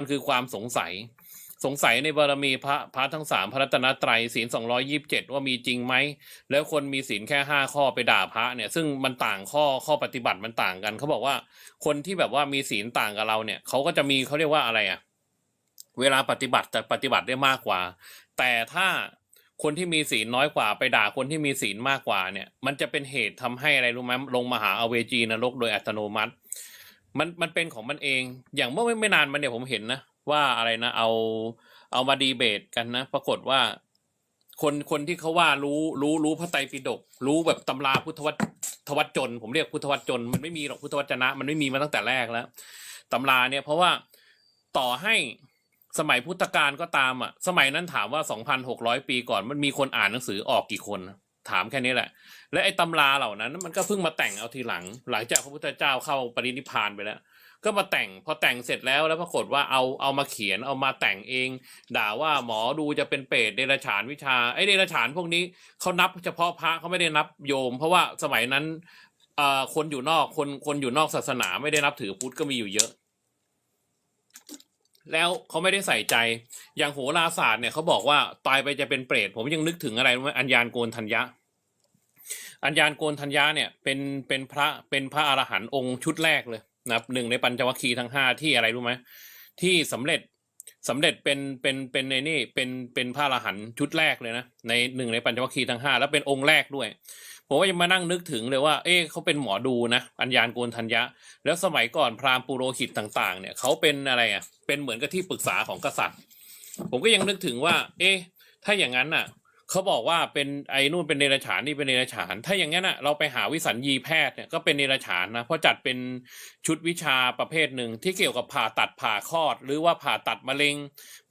มันคือความสงสัย สงสัยในบารมีพระพระทั้งสามพระรัตนตรัยศีลสองร้อยิบเจ็ดว่ามีจริงไหม แล้วคนมีศีลแค่ห้าข้อไปด่าพระเนี่ย ซึ่งมันต่างข้อข้อปฏิบัติมันต่างกัน เขาบอกว่าคนที่แบบว่ามีศีลต่างกับเราเนี่ยเขาก็จะมีเขาเรียกว่าอะไรอะเวลาปฏิบัติจะปฏิบัติได้มากกว่า แต่ถ้าคนที่มีศีลน้อยกว่า ไปด่าคนที่มีศีลมากกว่าเนี่ย มันจะเป็นเหตุทำให้อะไรรู้ไหมลงมาหาอเวจีนรกโดยอัตโนมัติ มันมันเป็นของมันเอง อย่างเมื่อไม่ไม่นานมาเนี่ยผมเห็นนะว่าอะไรนะ เอาเอามาดีเบตกันนะ ปรากฏว่า คนคนที่เขาว่ารู้รู้รู้พระไตรปิฎกรู้แบบตำราพุทธวัตวัจจน ผมเรียกพุทธวัจจน มันไม่มีหรอกพุทธวจนะ มันไม่มีมาตั้งแต่แรกแล้วตำราเนี่ยเพราะว่าต่อให้สมัยพุทธกาลก็ตามอะ สมัยนั้นถามว่า2,600ปีก่อน มันมีคนอ่านหนังสือออกกี่คนนะ ถามแค่นี้แหละ และไอ้ตำราเหล่านั้น มันก็เพิ่งมาแต่งเอาทีหลัง หลังจากพระพุทธเจ้าเข้าปรินิพพานไปแล้ว ก็มาแต่งพอแต่งเสร็จแล้วแล้วปรากฏว่าเอาเอามาเขียนเอามาแต่งเอง ด่าว่าหมอดูจะเป็นเปรตเดรัจฉานวิชาไอ้เดรัจฉานพวกนี้เขานับเฉพาะพระเขาไม่ได้นับโยม เพราะว่าสมัยนั้นคนอยู่นอกคนคนอยู่นอกศาสนาไม่ได้นับถือพุทธก็มีอยู่เยอะ แล้วเขาไม่ได้ใส่ใจ อย่างโหราศาสตร์เนี่ยเขาบอกว่าตายไปจะเป็นเปรตผมยังนึกถึงอะไรรู้ไหมอัญญาณโกนทัญญะ อัญญาณโกนทัญญะเนี่ยเป็นเป็นพระเป็นพระอรหันต์องค์ชุดแรกเลยนะครับหนึ่งในปัญจวัคคีย์ทั้งห้าที่อะไรรู้ไหมที่สำเร็จสำเร็จเป็นเป็นเป็นในนี่เป็นเป็นพระอรหันต์ชุดแรกเลยนะในหนึ่งในปัญจวัคคีย์ทั้งห้าแล้วเป็นองค์แรกด้วยผมก็ยังมานั่งนึกถึงเลยว่า เอ๊ะเขาเป็นหมอดูนะอัญญาณโกนทัญญะ แล้วสมัยก่อนพราหมณ์ปุโรหิตต่าง ๆ เนี่ยเขาเป็นอะไรอะเป็นเหมือนกับที่ปรึกษาของกษัตริย์ ผมก็ยังนึกถึงว่า เอ๊ะถ้าอย่างนั้นน่ะ เขาบอกว่าเป็นไอ้นู่นเป็นเนรฉานนี่เป็นเนรฉาน ถ้าอย่างนั้นน่ะเราไปหาวิสัญญีแพทย์เนี่ยก็เป็นเนรฉานนะเพราะจัดเป็นชุดวิชาประเภทหนึ่งที่เกี่ยวกับผ่าตัดผ่าคลอด หรือว่าผ่าตัดมะเร็ง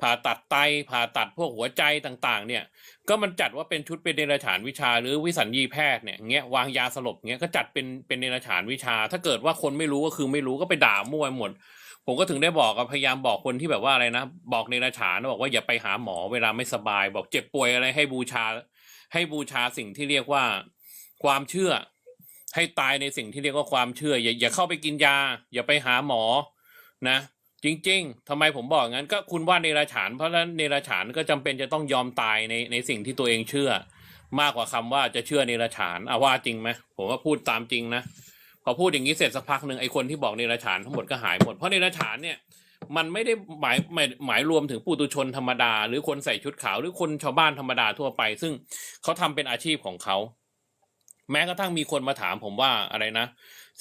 ผ่าตัดไตผ่าตัดพวกหัวใจต่างๆ เนี่ย ก็มันจัดว่าเป็นชุดเป็นเนรฉานวิชา หรือวิสัญญีแพทย์เนี่ยเงี้ยวางยาสลบเงี้ยก็จัดเป็นเป็นเนรฉานวิชา ถ้าเกิดว่าคนไม่รู้ก็คือไม่รู้ก็ไปด่ามั่วหมด ผมก็ถึงได้บอกกับพยายามบอกคนที่แบบว่าอะไรนะ บอกเนรฉานบอกว่าอย่าไปหาหมอเวลาไม่สบาย บอกเจ็บป่วยอะไรให้บูชา ให้บูชาสิ่งที่เรียกว่าความเชื่อ ให้ตายในสิ่งที่เรียกว่าความเชื่อ อย่าอย่าเข้าไปกินยา อย่าไปหาหมอนะ จริง ๆทำไมผมบอกงั้นก็คุณว่าเนราฉานเพราะฉะนั้นเนราฉานก็จำเป็นจะต้องยอมตายในในสิ่งที่ตัวเองเชื่อ มากกว่าคำว่าจะเชื่อเนราฉานอาว่าจริงไหมผมว่าพูดตามจริงนะ อพูดอย่างนี้เสร็จสักพักหนึ่งไอ้คนที่บอกเนรฉานทั้งหมดก็หายหมด เพราะเนรฉานเนี่ยมันไม่ได้หมายหมายหมายรวมถึงปุตุชนธรรมดา หรือคนใส่ชุดขาวหรือคนชาวบ้านธรรมดาทั่วไป ซึ่งเขาทำเป็นอาชีพของเขา แม้กระทั่งมีคนมาถามผมว่าอะไรนะ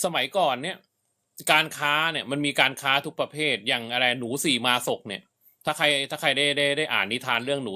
สมัยก่อนเนี่ย การค้าเนี่ยมันมีการค้าทุกประเภทอย่างอะไรหนูสี่มาศกเนี่ย ถ้าใครถ้าใครได้ได้ได้อ่านนิทานเรื่องหนู